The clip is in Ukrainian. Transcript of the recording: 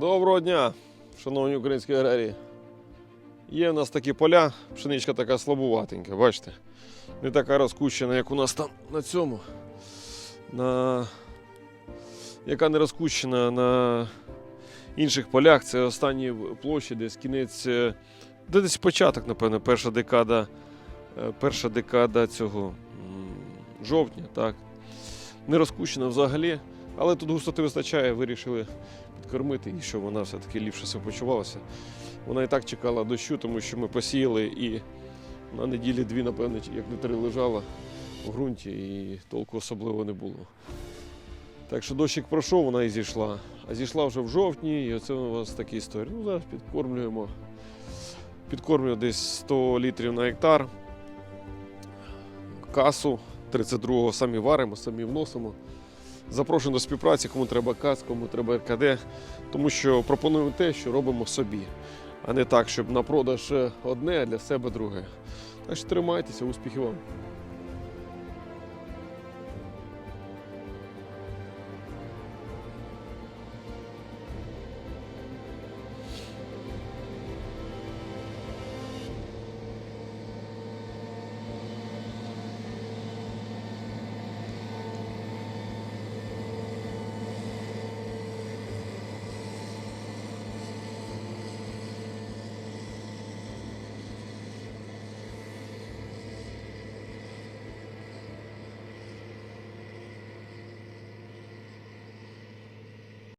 Доброго дня, шановні українські аграрії. Є в нас такі поля, пшеничка така слабуватенька, бачите? Не така розкущена, як у нас там на цьому. На... Яка не розкущена на інших полях. Це останні площі, десь кінець, де десь початок, напевно, перша декада, е, перша декада цього жовтня, так. Не розкущена взагалі, але тут густоти вистачає, вирішили підкормити і щоб вона все-таки ліпше себе почувалася. Вона і так чекала дощу, тому що ми посіяли і на неділі дві, напевно, як не три лежала в ґрунті і толку особливо не було. Так що дощик пройшов, вона і зійшла. А зійшла вже в жовтні, і оце у нас такі історії. Ну, зараз підкормлюємо. Підкормлюємо десь 100 літрів на гектар. Касу 32-го самі варимо, самі вносимо. Запрошую до співпраці, кому треба КАЦ, кому треба РКД, тому що пропонуємо те, що робимо собі, а не так, щоб на продаж одне, а для себе друге. Так що тримайтеся, успіхів вам!